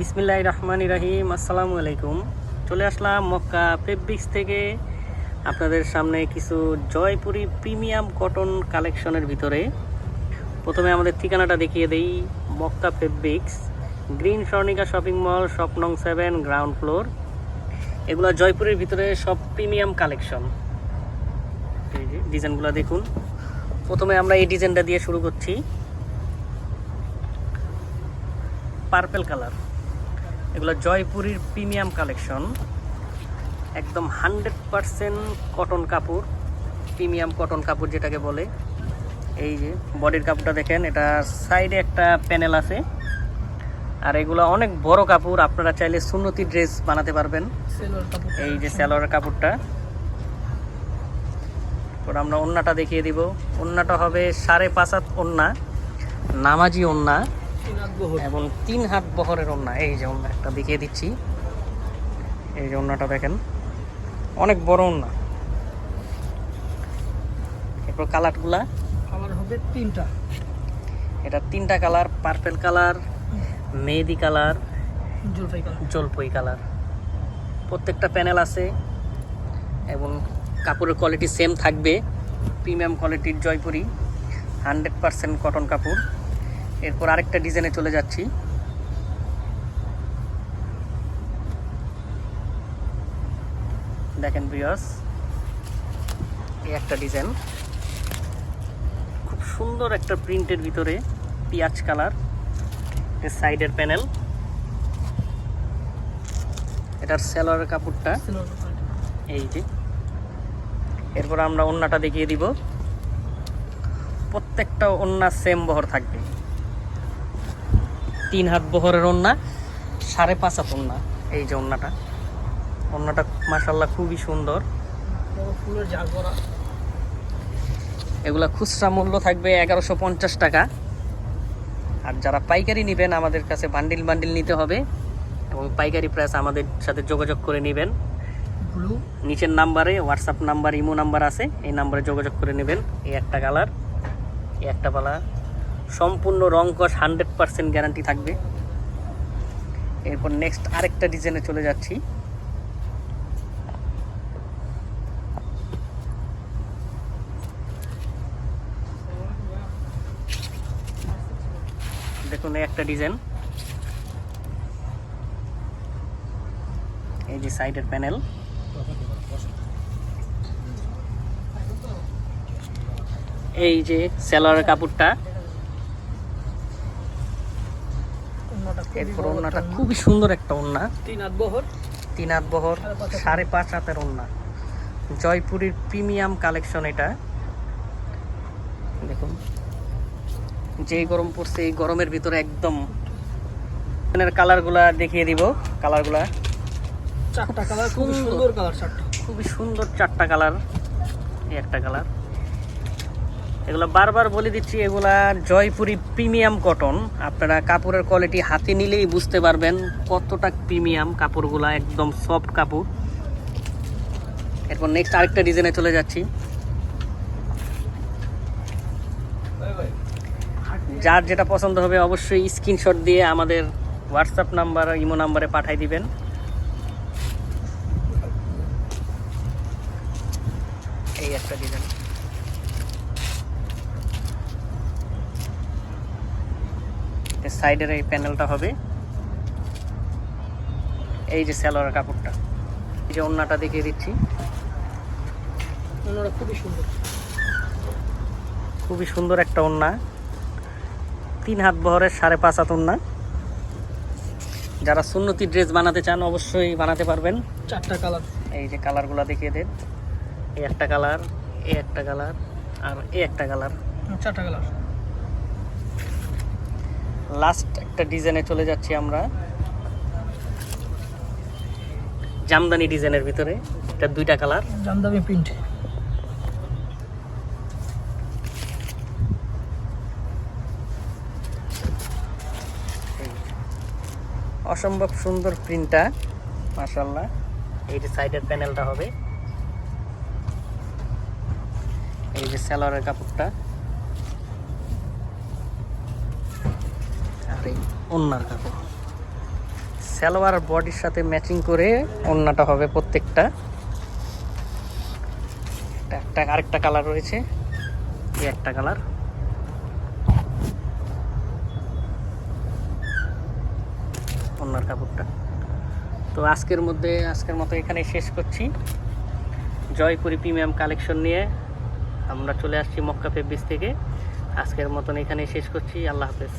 বিসমিল্লাহ রহমান ইরাহিম আসসালামু আলাইকুম। চলে আসলাম মক্কা ফেব্রিক্স থেকে। আপনাদের সামনে কিছু জয়পুরি প্রিমিয়াম কটন কালেকশনের ভিতরে। প্রথমে আমাদের ঠিকানাটা দেখিয়ে দেই, Mecca fabrics, green Swarnika shopping mall, স্বপ্নং seven, ground floor. এগুলো জয়পুরের ভিতরে সব প্রিমিয়াম কালেকশন। ডিজাইনগুলো দেখুন। প্রথমে আমরা এই ডিজাইনটা দিয়ে শুরু করছি। Purple colour. এগুলো জয়পুরীর প্রিমিয়াম কালেকশন। একদম হান্ড্রেড পারসেন্ট কটন কাপড় প্রিমিয়াম কটন কাপড় যেটাকে বলে। এই যে বডির কাপড়টা দেখেন এটা সাইডে একটা প্যানেল আছে। আর এগুলো অনেক বড় কাপড় আপনারা চাইলে সুন্নতি ড্রেস বানাতে পারবেন। এই যে স্যালোয়ার কাপড়টা। এরপর আমরা ওন্নাটা দেখিয়ে দিব। ওন্নাটা হবে সাড়ে পাঁচ হাত ওন্না নামাজি ওন্না। এবং তিন হাত বহরের ওন্না এই যে ওন্না একটা দেখিয়ে দিচ্ছি। এই যে ওন্নাটা দেখেন অনেক বড় ওন্না এরপর কালারগুলা। কালার হবে তিনটা। এটা তিনটা কালার পার্পেল কালার মেহেদি কালার জলপাই কালার। জলপই কালার। প্রত্যেকটা প্যানেল আছে এবং কাপড়ের কোয়ালিটি সেম থাকবে। প্রিমিয়াম কোয়ালিটির জয়পুরি। হান্ড্রেড পারসেন্ট কটন কাপড়। এরপর আরেকটা ডিজাইনে চলে যাচ্ছি। দেখেন বিয়স এই একটা ডিজাইন। খুব সুন্দর একটা প্রিন্টের ভিতরে পিঁয়াজ কালার সাইডের প্যানেল। এটার সেলোয়ারের কাপড়টা। এই যে। এরপর আমরা ওন্নাটা দেখিয়ে দিব। প্রত্যেকটা ওন্না সেম বহর থাকবে। তিন হাত বহরের ওন্না সাড়ে পাঁচ হাত ওন্না এই যে ওন্নাটা। ওন্নাটা মাসাল্লাহ খুবই সুন্দর। এগুলা খুচরা মূল্য থাকবে এগারোশো পঞ্চাশ টাকা। আর যারা পাইকারি নেবেন আমাদের কাছে বান্ডিল বান্ডিল নিতে হবে। এবং পাইকারি প্রাইস আমাদের সাথে যোগাযোগ করে নেবেন। নিচের নাম্বারে হোয়াটসঅ্যাপ নাম্বার ইমো নাম্বার আছে। এই নাম্বারে যোগাযোগ করে নেবেন। এই একটা কালার এই একটা পালা। সম্পূর্ণ রং কস হান্ড্রেড পার্সেন্ট গ্যারান্টি থাকবে। এরপর নেক্সট আরেকটা ডিজাইনে চলে যাচ্ছি। দেখুন একটা ডিজাইন এই যে সাইডের প্যানেল এই যে সেলারের কাপড়টা। এরপর খুবই সুন্দর একটা ওন্না ওন্না। তিন হাত বহর। তিন হাত বহর সাড়ে পাঁচ হাতের ওন্না জয়পুরের প্রিমিয়াম কালেকশন এটা। দেখুন। যেই গরম পড়ছে এই গরমের ভিতরে একদম কালারগুলা দেখিয়ে দিব কালারগুলা। চারটা কালার খুব সুন্দর। সুন্দর কালার চারটা। খুবই সুন্দর চারটা কালার। এই একটা কালার। এগুলো বারবার বলে দিচ্ছি, এগুলা জয়পুরি প্রিমিয়াম কটন। আপনারা কাপড়ের কোয়ালিটি হাতে নিলেই বুঝতে পারবেন কতটা প্রিমিয়াম কাপড়গুলা, একদম সফট কাপড়। এরপর নেক্সট আরেকটা ডিজাইনে চলে যাচ্ছি। যার যেটা পছন্দ হবে অবশ্যই স্ক্রিনশট দিয়ে আমাদের হোয়াটসঅ্যাপ নাম্বার ইমো নাম্বারে পাঠিয়ে দিবেন। এই একটা ডিজাইন সাইডের এই প্যানেলটা হবে। এই যে স্যালোয়ার কাপড়টা। এই যে ওন্নাটা দেখিয়ে দিচ্ছি। খুবই সুন্দর। খুবই সুন্দর একটা ওন্না। তিন হাত বহরের সাড়ে পাঁচ হাত ওন্না। যারা সুন্নতি ড্রেস বানাতে চান অবশ্যই বানাতে পারবেন। চারটা কালার। এই যে কালারগুলো দেখিয়ে দেন। এই একটা কালার এই একটা কালার আর এই একটা কালার। চারটা কালার। লাস্ট একটা ডিজাইনে চলে যাচ্ছি আমরা। জামদানি ডিজাইনের ভিতরে। এটা দুইটা কালার জামদানি প্রিন্ট অসম্ভব সুন্দর প্রিন্টটা মাশাল্লাহ এই যে সাইডের প্যানেলটা হবে। এই যে স্যালোয়ারের কাপড়টা। এই ওন্নার কাপড় সালোয়ার বডির সাথে ম্যাচিং করে ওড়নাটা হবে প্রত্যেকটা। একটা আরেকটা কালার রয়েছে। এই একটা কালার ওড়নার কাপড়টা। তো আজকের মধ্যে, আজকের মতো এখানে শেষ করছি। জয়পুরি প্রিমিয়াম কালেকশন নিয়ে আমরা চলে আসছি মক্কা ফেব্রিক্স থেকে। আজকের মতন এখানে শেষ করছি। আল্লাহ হাফেজ।